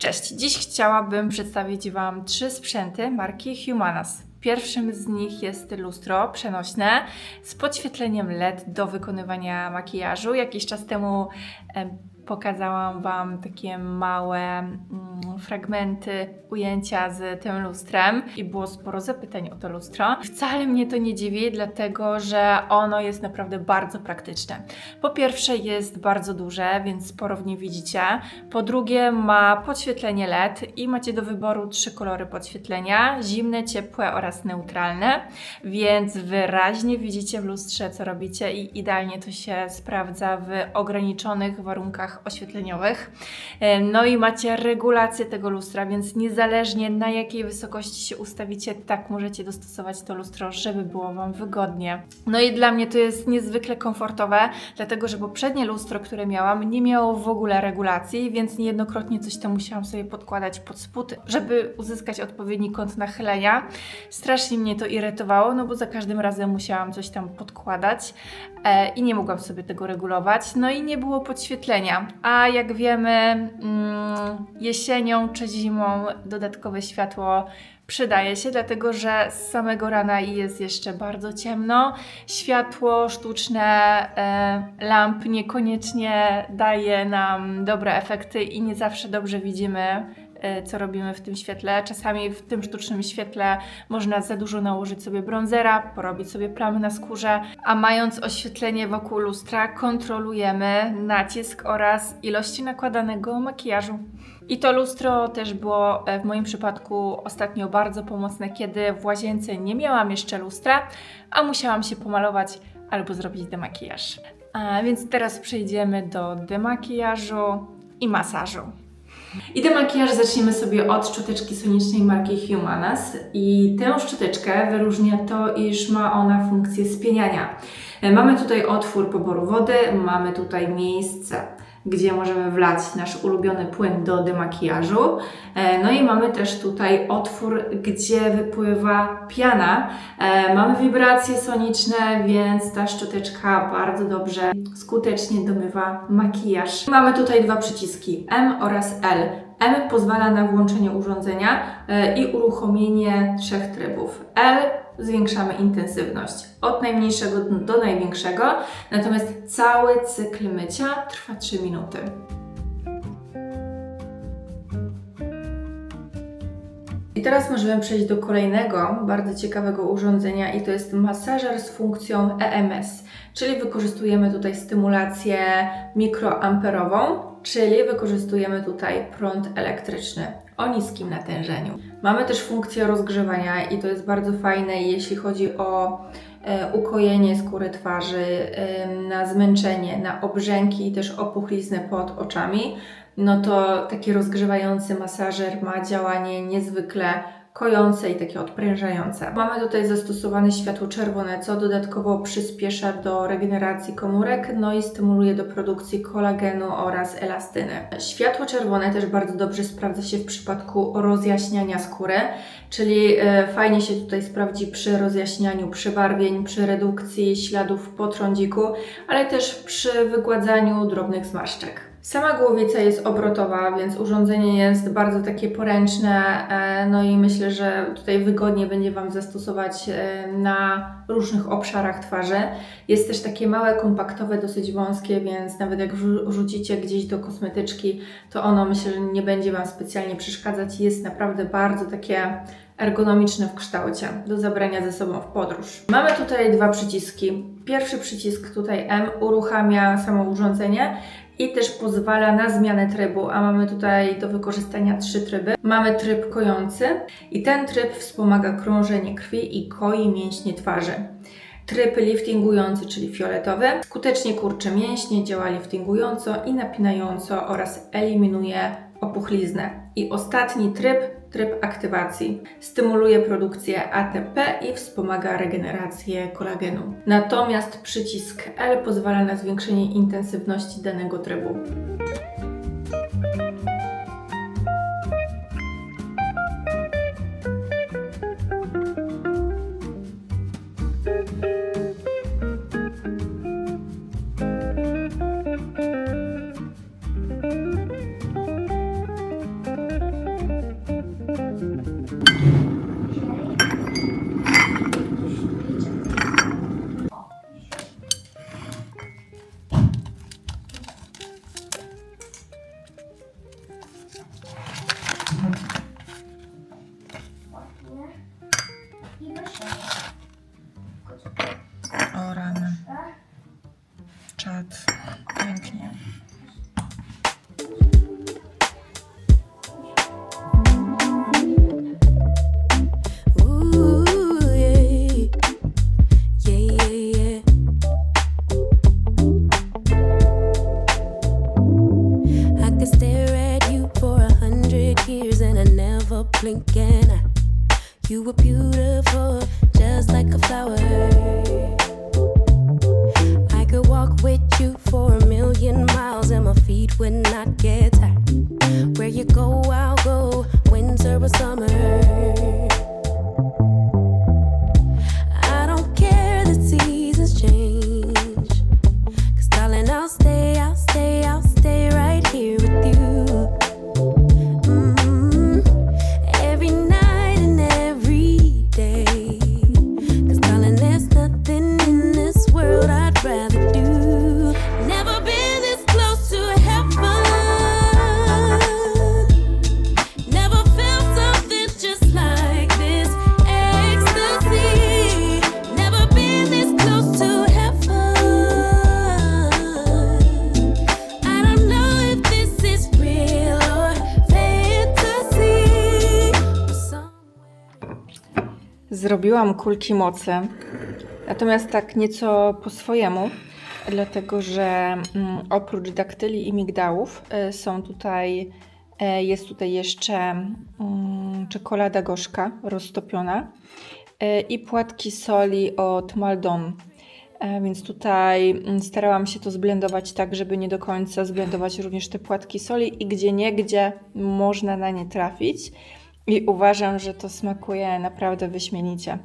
Cześć, dziś chciałabym przedstawić Wam trzy sprzęty marki Humanas. Pierwszym z nich jest lustro przenośne z podświetleniem LED do wykonywania makijażu. Jakiś czas temu em, pokazałam Wam takie małe mm, fragmenty ujęcia z tym lustrem i było sporo zapytań o to lustro. Wcale mnie to nie dziwi, dlatego że ono jest naprawdę bardzo praktyczne. Po pierwsze jest bardzo duże, więc sporo w nim widzicie. Po drugie ma podświetlenie LED i macie do wyboru trzy kolory podświetlenia: zimne, ciepłe oraz neutralne, więc wyraźnie widzicie w lustrze co robicie i idealnie to się sprawdza w ograniczonych warunkach oświetleniowych. No i macie regulację tego lustra, więc niezależnie na jakiej wysokości się ustawicie, tak możecie dostosować to lustro, żeby było Wam wygodnie. No i dla mnie to jest niezwykle komfortowe, dlatego że poprzednie lustro, które miałam, nie miało w ogóle regulacji, więc niejednokrotnie coś tam musiałam sobie podkładać pod spód, żeby uzyskać odpowiedni kąt nachylenia. Strasznie mnie to irytowało, no bo za każdym razem musiałam coś tam podkładać e, i nie mogłam sobie tego regulować. No i nie było podświetlenia. A jak wiemy, mm, jesienią czy zimą dodatkowe światło przydaje się, dlatego że z samego rana jest jeszcze bardzo ciemno. Światło sztuczne e, lamp niekoniecznie daje nam dobre efekty i nie zawsze dobrze widzimy co robimy w tym świetle. Czasami w tym sztucznym świetle można za dużo nałożyć sobie bronzera, porobić sobie plamy na skórze, a mając oświetlenie wokół lustra, kontrolujemy nacisk oraz ilości nakładanego makijażu. I to lustro też było e, w moim przypadku ostatnio bardzo pomocne, kiedy w łazience nie miałam jeszcze lustra, a musiałam się pomalować albo zrobić demakijaż. A więc teraz przejdziemy do demakijażu i masażu. I demakijaż zaczniemy sobie od szczoteczki sonicznej marki Humanas. I tę szczoteczkę wyróżnia to, iż ma ona funkcję spieniania. E, Mamy tutaj otwór poboru wody, mamy tutaj miejsce, gdzie możemy wlać nasz ulubiony płyn do demakijażu. E, No i mamy też tutaj otwór, gdzie wypływa piana. E, Mamy wibracje soniczne, więc ta szczoteczka bardzo dobrze, skutecznie domywa makijaż. Mamy tutaj dwa przyciski M oraz L. M pozwala na włączenie urządzenia e, i uruchomienie trzech trybów. L zwiększamy intensywność od najmniejszego do największego, natomiast cały cykl mycia trwa 3 minuty. I teraz możemy przejść do kolejnego bardzo ciekawego urządzenia i to jest masażer z funkcją EMS, czyli wykorzystujemy tutaj stymulację mikroamperową, czyli wykorzystujemy tutaj prąd elektryczny o niskim natężeniu. Mamy też funkcję rozgrzewania i to jest bardzo fajne, jeśli chodzi o e, ukojenie skóry twarzy, na zmęczenie, na obrzęki i też opuchlizny pod oczami no to taki rozgrzewający masażer ma działanie niezwykle kojące i takie odprężające. Mamy tutaj zastosowane światło czerwone, co dodatkowo przyspiesza do regeneracji komórek, no i stymuluje do produkcji kolagenu oraz elastyny. Światło czerwone też bardzo dobrze sprawdza się w przypadku rozjaśniania skóry, czyli e, fajnie się tutaj sprawdzi przy rozjaśnianiu przybarwień, przy redukcji śladów po trądziku, ale też przy wygładzaniu drobnych zmarszczek. Sama głowica jest obrotowa, więc urządzenie jest bardzo takie poręczne, e, no i myślę, że tutaj wygodnie będzie Wam zastosować e, na różnych obszarach twarzy. Jest też takie małe, kompaktowe, dosyć wąskie, więc nawet jak wrzucicie gdzieś do kosmetyczki, to ono myślę, że nie będzie Wam specjalnie przeszkadzać. Jest naprawdę bardzo takie ergonomiczne w kształcie do zabrania ze sobą w podróż. Mamy tutaj dwa przyciski. Pierwszy przycisk tutaj M uruchamia samo urządzenie i też pozwala na zmianę trybu, a mamy tutaj do wykorzystania trzy tryby. Mamy tryb kojący i ten tryb wspomaga krążenie krwi i koi mięśnie twarzy. Tryb liftingujący, czyli fioletowy, skutecznie kurczy mięśnie, działa liftingująco i napinająco oraz eliminuje opuchliznę. I ostatni tryb, tryb aktywacji, stymuluje produkcję ATP i wspomaga regenerację kolagenu. Natomiast przycisk L pozwala na zwiększenie intensywności danego trybu. Zrobiłam kulki mocy, natomiast tak nieco po swojemu, dlatego że mm, oprócz daktyli i migdałów y, są tutaj, e, jest tutaj jeszcze mm, czekolada gorzka roztopiona y, i płatki soli od Maldon. E, Więc tutaj mm, starałam się to zblendować tak, żeby nie do końca zblendować również te płatki soli i gdzie niegdzie można na nie trafić. I uważam, że to smakuje naprawdę wyśmienicie.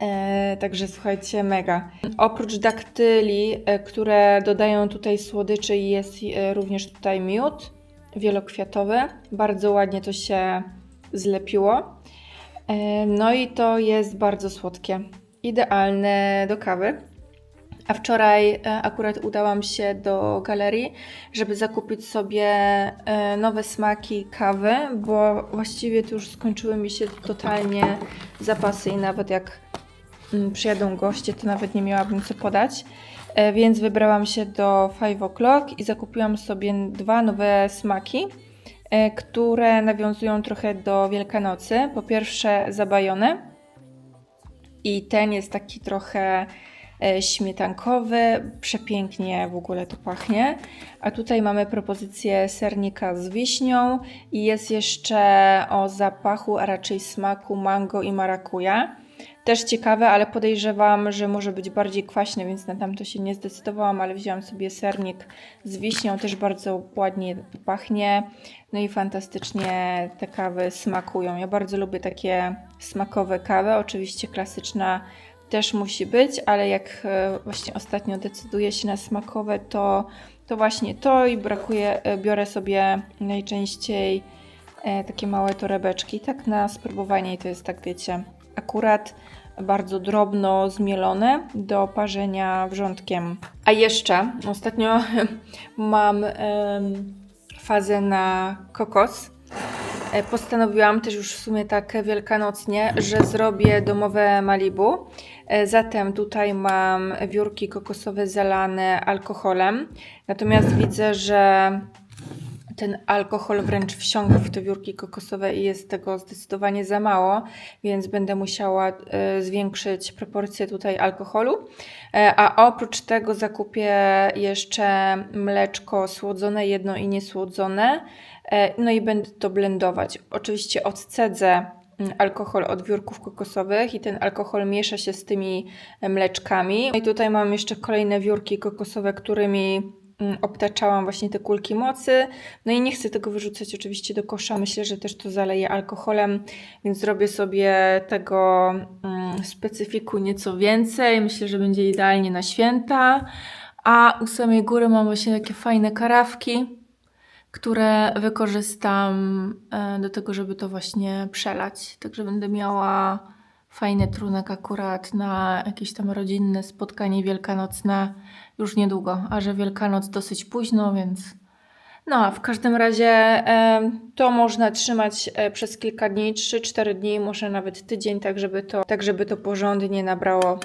E, także słuchajcie, mega. Oprócz daktyli, e, które dodają tutaj słodyczy, jest e, również tutaj miód wielokwiatowy. Bardzo ładnie to się zlepiło. E, no i to jest bardzo słodkie. Idealne do kawy. A wczoraj e, akurat udałam się do galerii, żeby zakupić sobie e, nowe smaki kawy, bo właściwie to już skończyły mi się totalnie zapasy i nawet jak mm, przyjadą goście, to nawet nie miałabym co podać. E, Więc wybrałam się do 5 o'clock i zakupiłam sobie dwa nowe smaki, które nawiązują trochę do Wielkanocy. Po pierwsze zabajone i ten jest taki trochę śmietankowy, przepięknie w ogóle to pachnie. A tutaj mamy propozycję sernika z wiśnią i jest jeszcze o zapachu, a raczej smaku mango i marakuja. Też ciekawe, ale podejrzewam, że może być bardziej kwaśny, więc na tamto się nie zdecydowałam, ale wzięłam sobie sernik z wiśnią, też bardzo ładnie pachnie. No i fantastycznie te kawy smakują. Ja bardzo lubię takie smakowe kawy. Oczywiście klasyczna też musi być, ale jak e, właśnie ostatnio decyduję się na smakowe, to, to właśnie to i brakuje, e, biorę sobie najczęściej e, takie małe torebeczki, tak na spróbowanie i to jest tak wiecie, akurat bardzo drobno zmielone do parzenia wrzątkiem. A jeszcze ostatnio mam fazę na kokos. E, Postanowiłam też już w sumie tak wielkanocnie, że zrobię domowe Malibu. E, Zatem tutaj mam wiórki kokosowe zalane alkoholem. Natomiast widzę, że ten alkohol wręcz wsiąka w te wiórki kokosowe i jest tego zdecydowanie za mało, więc będę musiała e, zwiększyć proporcję tutaj alkoholu. A oprócz tego zakupię jeszcze mleczko słodzone, jedno i niesłodzone. E, No i będę to blendować. Oczywiście odcedzę mm, alkohol od wiórków kokosowych i ten alkohol miesza się z tymi e, mleczkami. No I tutaj mam jeszcze kolejne wiórki kokosowe, którymi mm, obtaczałam właśnie te kulki mocy. No i nie chcę tego wyrzucać oczywiście do kosza. Myślę, że też to zaleję alkoholem, więc zrobię sobie tego mm, specyfiku nieco więcej. Myślę, że będzie idealnie na święta. A u samej góry mam właśnie takie fajne karawki które wykorzystam e, do tego, żeby to właśnie przelać. Także będę miała fajny trunek akurat na jakieś tam rodzinne spotkanie wielkanocne już niedługo, a że Wielkanoc dosyć późno, więc no, a w każdym razie e, to można trzymać e, przez kilka dni, 3-4 dni, może nawet tydzień, tak żeby, to, tak żeby to porządnie nabrało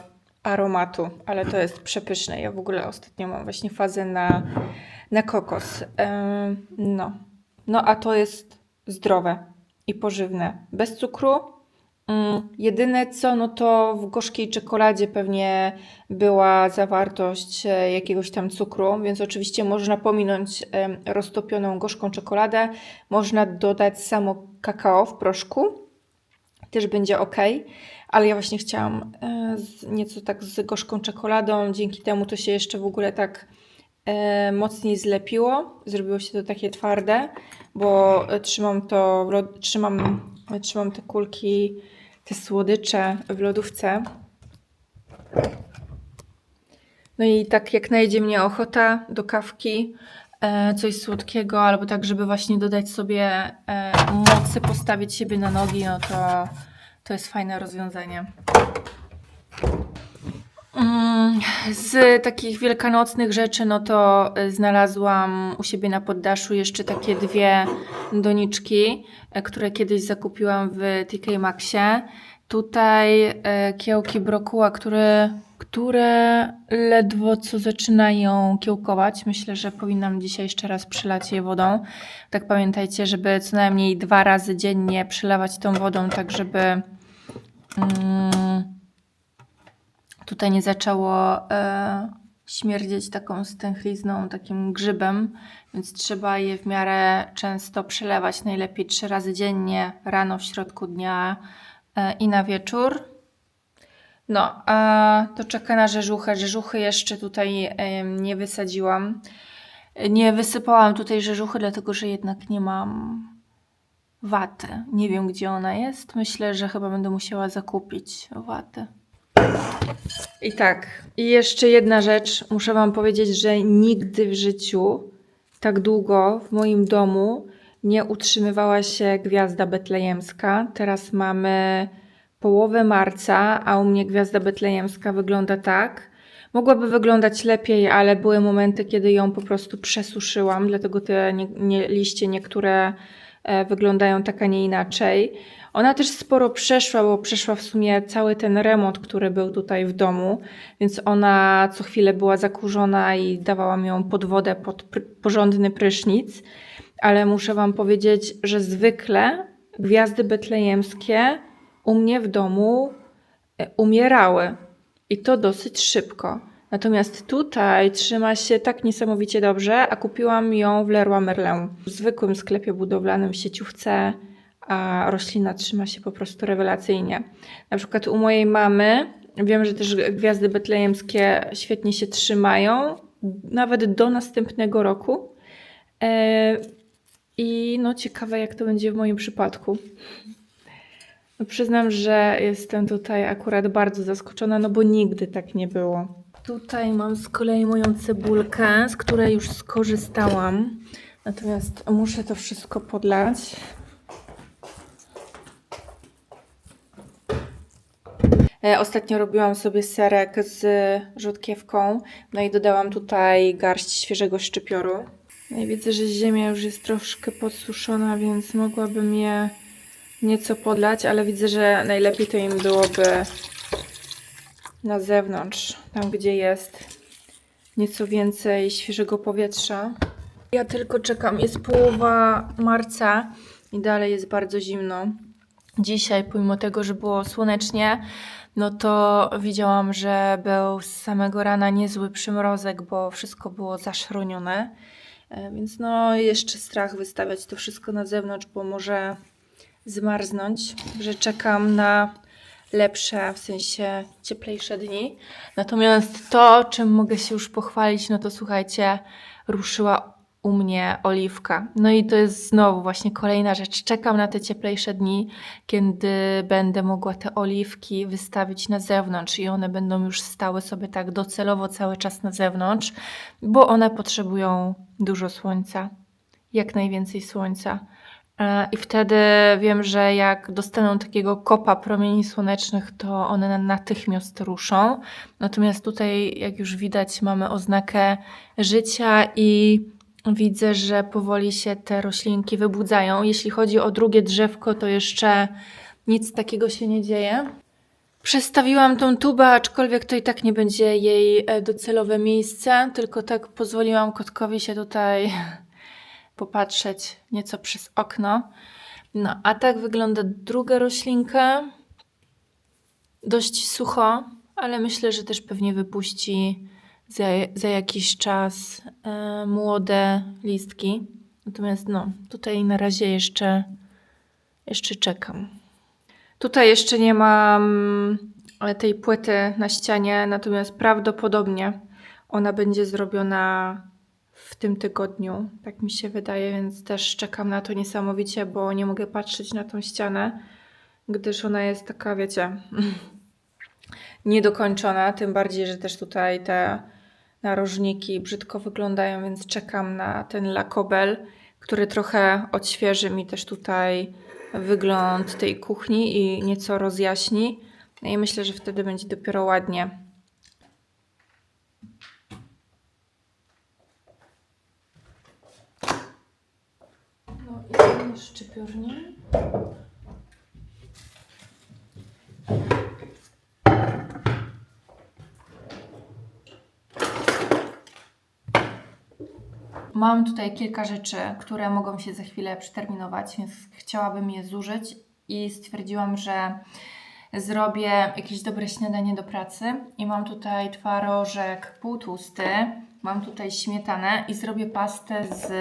aromatu, ale to jest przepyszne. Ja w ogóle ostatnio mam właśnie fazę na, na kokos. Em, no. no, a to jest zdrowe i pożywne, bez cukru Mm, jedyne co, no to w gorzkiej czekoladzie pewnie była zawartość e, jakiegoś tam cukru, więc oczywiście można pominąć roztopioną gorzką czekoladę. Można dodać samo kakao w proszku, też będzie ok, ale ja właśnie chciałam e, nieco tak z gorzką czekoladą, dzięki temu to się jeszcze w ogóle tak e, mocniej zlepiło, zrobiło się to takie twarde, bo trzymam to, trzymam, trzymam te kulki, te słodycze w lodówce. No i tak jak najdzie mnie ochota do kawki, e, coś słodkiego, albo tak, żeby właśnie dodać sobie e, mocy, postawić siebie na nogi, no to to jest fajne rozwiązanie. Mm, Z takich wielkanocnych rzeczy, no to y, znalazłam u siebie na poddaszu jeszcze takie dwie doniczki, e, które kiedyś zakupiłam w TK Maxie. Tutaj e, kiełki brokuła, które, które ledwo co zaczynają kiełkować. Myślę, że powinnam dzisiaj jeszcze raz przelać je wodą. Tak pamiętajcie, żeby co najmniej dwa razy dziennie przelewać tą wodą, tak żeby mm, tutaj nie zaczęło e, śmierdzieć taką stęchlizną, takim grzybem, więc trzeba je w miarę często przelewać, najlepiej trzy razy dziennie, rano, w środku dnia e, i na wieczór. No, a to czeka na rzeżuchę. Rzeżuchy jeszcze tutaj em, nie wysadziłam. Nie wysypałam tutaj rzeżuchy, dlatego że jednak nie mam waty. Nie wiem, gdzie ona jest. Myślę, że chyba będę musiała zakupić watę. I tak, i jeszcze jedna rzecz. Muszę Wam powiedzieć, że nigdy w życiu tak długo w moim domu nie utrzymywała się gwiazda betlejemska. Teraz mamy połowę marca, a u mnie gwiazda betlejemska wygląda tak. Mogłaby wyglądać lepiej, ale były momenty, kiedy ją po prostu przesuszyłam, dlatego te nie, nie, liście niektóre e, wyglądają tak, a nie inaczej. Ona też sporo przeszła, bo przeszła w sumie cały ten remont, który był tutaj w domu, więc ona co chwilę była zakurzona i dawałam ją pod wodę, pod porządny prysznic. Ale muszę Wam powiedzieć, że zwykle gwiazdy betlejemskie u mnie w domu e, umierały i to dosyć szybko. Natomiast tutaj trzyma się tak niesamowicie dobrze, a kupiłam ją w Leroy Merlin, w zwykłym sklepie budowlanym w sieciówce, a roślina trzyma się po prostu rewelacyjnie. Na przykład u mojej mamy wiem, że też gwiazdy betlejemskie świetnie się trzymają, nawet do następnego roku. E, I no ciekawe, jak to będzie w moim przypadku. No, przyznam, że jestem tutaj akurat bardzo zaskoczona, no bo nigdy tak nie było. Tutaj mam z kolei moją cebulkę, z której już skorzystałam. Natomiast muszę to wszystko podlać. Ostatnio robiłam sobie serek z rzodkiewką, no i dodałam tutaj garść świeżego szczypioru. No i widzę, że ziemia już jest troszkę podsuszona, więc mogłabym je nieco podlać, ale widzę, że najlepiej to im byłoby na zewnątrz, tam gdzie jest nieco więcej świeżego powietrza. Ja tylko czekam, jest połowa marca i dalej jest bardzo zimno. Dzisiaj, pomimo tego, że było słonecznie, no to widziałam, że był z samego rana niezły przymrozek, bo wszystko było zaszronione. E, Więc no jeszcze strach wystawiać to wszystko na zewnątrz, bo może zmarznąć, że czekam na lepsze, w sensie cieplejsze dni. Natomiast to, czym mogę się już pochwalić, no to słuchajcie, ruszyła u mnie oliwka. No i to jest znowu właśnie kolejna rzecz. Czekam na te cieplejsze dni, kiedy będę mogła te oliwki wystawić na zewnątrz i one będą już stały sobie tak docelowo cały czas na zewnątrz, bo one potrzebują dużo słońca, jak najwięcej słońca. E, I wtedy wiem, że jak dostaną takiego kopa promieni słonecznych, to one na- natychmiast ruszą. Natomiast tutaj, jak już widać, mamy oznakę życia i widzę, że powoli się te roślinki wybudzają. Jeśli chodzi o drugie drzewko, to jeszcze nic takiego się nie dzieje. Przestawiłam tą tubę, aczkolwiek to i tak nie będzie jej e, docelowe miejsce, tylko tak pozwoliłam kotkowi się tutaj popatrzeć nieco przez okno. No, a tak wygląda druga roślinka. dość sucho, ale myślę, że też pewnie wypuści za, za jakiś czas e, młode listki. Natomiast no, tutaj na razie jeszcze, jeszcze czekam. Tutaj jeszcze nie mam e, tej płyty na ścianie, natomiast prawdopodobnie ona będzie zrobiona w tym tygodniu, tak mi się wydaje, więc też czekam na to niesamowicie, bo nie mogę patrzeć na tą ścianę, gdyż ona jest taka, wiecie, niedokończona, tym bardziej, że też tutaj te narożniki brzydko wyglądają, więc czekam na ten lakobel, który trochę odświeży mi też tutaj wygląd tej kuchni i nieco rozjaśni. No i myślę, że wtedy będzie dopiero ładnie. No i szczypiornie. Mam tutaj kilka rzeczy, które mogą się za chwilę przeterminować, więc chciałabym je zużyć i stwierdziłam, że zrobię jakieś dobre śniadanie do pracy. I mam tutaj twarożek półtłusty, mam tutaj śmietanę i zrobię pastę z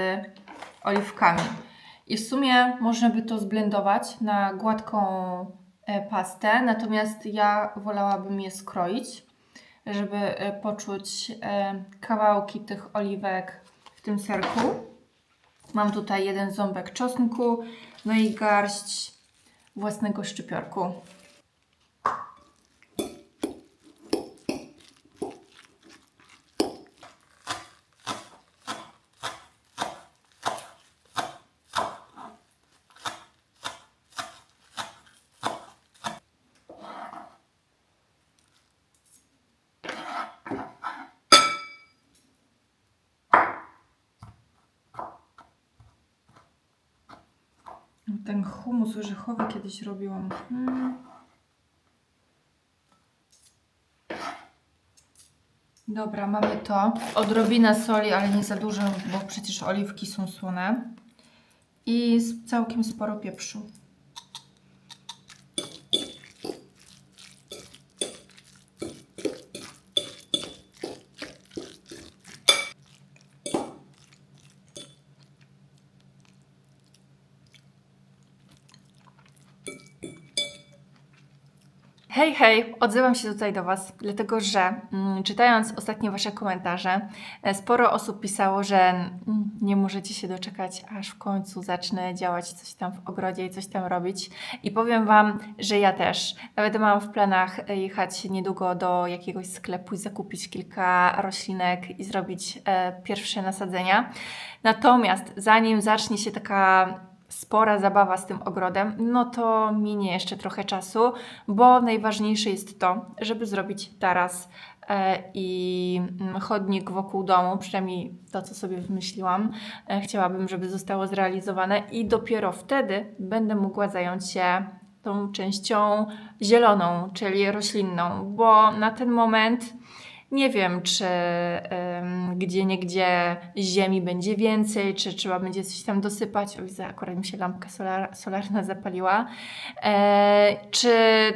oliwkami. I w sumie można by to zblendować na gładką e, pastę, natomiast ja wolałabym je skroić, żeby e, poczuć e, kawałki tych oliwek tym serku. Mam tutaj jeden ząbek czosnku, no i garść własnego szczypiorku. Ten humus orzechowy kiedyś robiłam. Mm. Dobra, mamy to. Odrobinę soli, ale nie za dużo, bo przecież oliwki są słone. I całkiem sporo pieprzu. Hej, hej, odzywam się tutaj do Was, dlatego że mm, czytając ostatnie Wasze komentarze, e, sporo osób pisało, że mm, nie możecie się doczekać, aż w końcu zacznę działać coś tam w ogrodzie i coś tam robić. I powiem Wam, że ja też. Nawet mam w planach e, jechać niedługo do jakiegoś sklepu i zakupić kilka roślinek i zrobić e, pierwsze nasadzenia. Natomiast zanim zacznie się taka spora zabawa z tym ogrodem, no to minie jeszcze trochę czasu, bo najważniejsze jest to, żeby zrobić taras e, i mm, chodnik wokół domu, przynajmniej to, co sobie wymyśliłam. E, Chciałabym, żeby zostało zrealizowane i dopiero wtedy będę mogła zająć się tą częścią zieloną, czyli roślinną, bo na ten moment nie wiem, czy gdzie niegdzie ziemi będzie więcej, czy trzeba będzie coś tam dosypać. Oj, za- akurat mi się lampka solar, solarna zapaliła. E, czy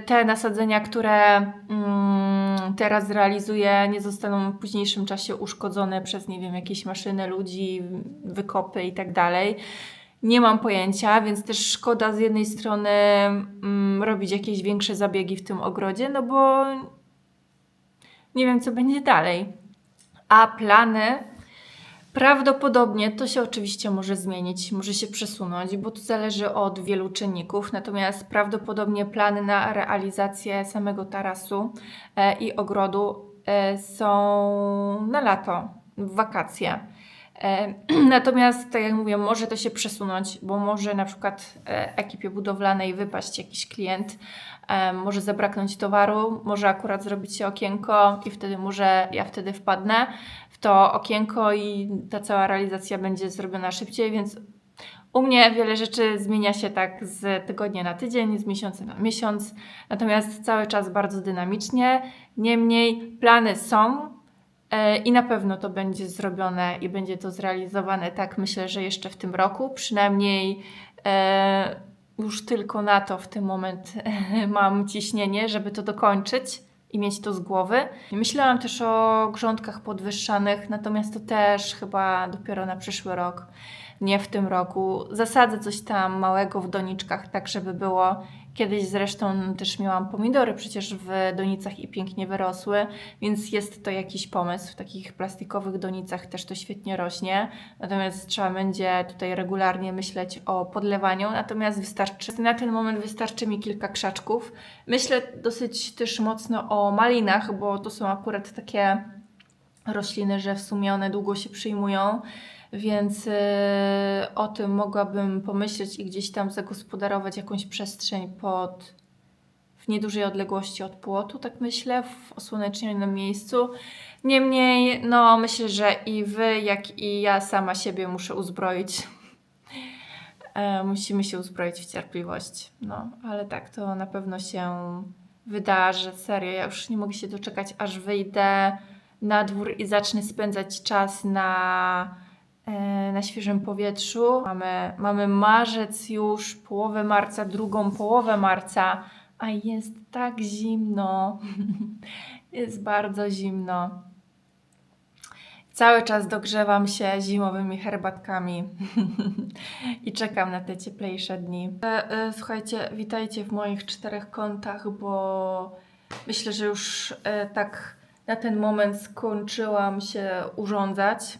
te nasadzenia, które mm, teraz realizuję, nie zostaną w późniejszym czasie uszkodzone przez, nie wiem, jakieś maszyny, ludzi, wykopy i tak dalej. Nie mam pojęcia, więc też szkoda z jednej strony mm, robić jakieś większe zabiegi w tym ogrodzie, no bo nie wiem, co będzie dalej. A plany prawdopodobnie to się oczywiście może zmienić, może się przesunąć, bo to zależy od wielu czynników. Natomiast prawdopodobnie plany na realizację samego tarasu e, i ogrodu e, są na lato, w wakacje. E, Natomiast, tak jak mówię, może to się przesunąć, bo może na przykład e, ekipie budowlanej wypaść jakiś klient, e, może zabraknąć towaru, może akurat zrobić się okienko i wtedy może ja wtedy wpadnę w to okienko i ta cała realizacja będzie zrobiona szybciej, więc u mnie wiele rzeczy zmienia się tak z tygodnia na tydzień, z miesiąca na miesiąc, natomiast cały czas bardzo dynamicznie. Niemniej plany są, I na pewno to będzie zrobione i będzie to zrealizowane, tak myślę, że jeszcze w tym roku. Przynajmniej e, już tylko na to w tym moment mam ciśnienie, żeby to dokończyć i mieć to z głowy. Myślałam też o grządkach podwyższanych, natomiast to też chyba dopiero na przyszły rok, nie w tym roku. Zasadzę coś tam małego w doniczkach, tak żeby było. Kiedyś zresztą też miałam pomidory przecież w donicach i pięknie wyrosły, więc jest to jakiś pomysł. W takich plastikowych donicach też to świetnie rośnie. Natomiast trzeba będzie tutaj regularnie myśleć o podlewaniu. Natomiast wystarczy, na ten moment wystarczy mi kilka krzaczków. Myślę dosyć też mocno o malinach, bo to są akurat takie rośliny, że w sumie one długo się przyjmują, więc yy, o tym mogłabym pomyśleć i gdzieś tam zagospodarować jakąś przestrzeń pod w niedużej odległości od płotu, tak myślę, w osłonecznionym miejscu. Niemniej, no myślę, że i wy, jak i ja sama siebie muszę uzbroić. E, musimy się uzbroić w cierpliwość. No, ale tak, to na pewno się wydarzy. Serio, ja już nie mogę się doczekać, aż wyjdę na dwór i zacznę spędzać czas na, na świeżym powietrzu. Mamy, mamy marzec już, połowę marca, drugą połowę marca, a jest tak zimno. jest bardzo zimno. Cały czas dogrzewam się zimowymi herbatkami i czekam na te cieplejsze dni. E, e, słuchajcie, witajcie w moich czterech kątach, bo myślę, że już e, tak na ten moment skończyłam się urządzać e,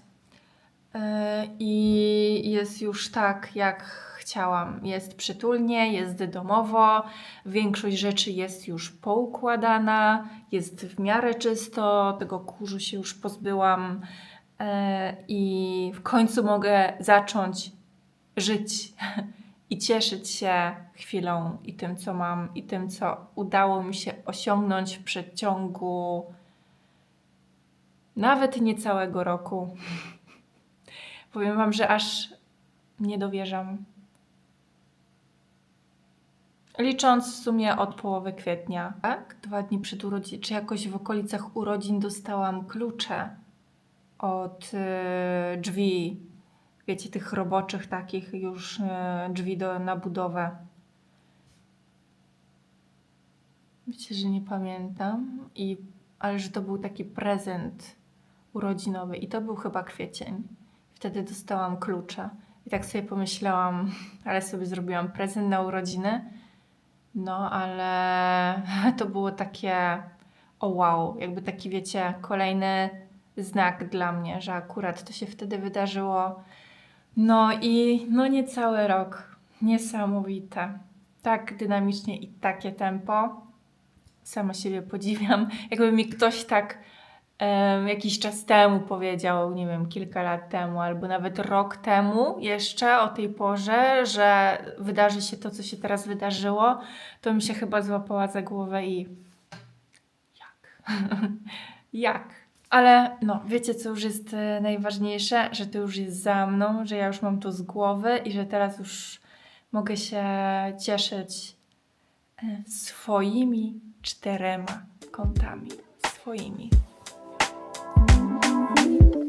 i jest już tak, jak chciałam. Jest przytulnie, jest domowo, większość rzeczy jest już poukładana, jest w miarę czysto, tego kurzu się już pozbyłam e, i w końcu mogę zacząć żyć i cieszyć się chwilą i tym, co mam, i tym, co udało mi się osiągnąć w przeciągu nawet nie całego roku. Powiem Wam, że aż nie dowierzam. Licząc w sumie od połowy kwietnia, tak? Dwa dni przed urodzinami, czy jakoś w okolicach urodzin dostałam klucze od y, drzwi, wiecie, tych roboczych takich już y, drzwi do, na budowę. Myślę, że nie pamiętam, i, ale że to był taki prezent urodzinowy i to był chyba kwiecień. Wtedy dostałam klucze i tak sobie pomyślałam, ale sobie zrobiłam prezent na urodziny. No, ale to było takie o wow, jakby taki wiecie, kolejny znak dla mnie, że akurat to się wtedy wydarzyło. No i no niecały rok. Niesamowite. Tak dynamicznie i takie tempo. Sama siebie podziwiam. Jakby mi ktoś tak jakiś czas temu powiedział, nie wiem, kilka lat temu, albo nawet rok temu jeszcze o tej porze, że wydarzy się to, co się teraz wydarzyło, to mi się chyba złapała za głowę i jak? jak? Ale no, wiecie, co już jest e, najważniejsze, że to już jest za mną, że ja już mam to z głowy i że teraz już mogę się cieszyć e, swoimi czterema kątami. Swoimi. Música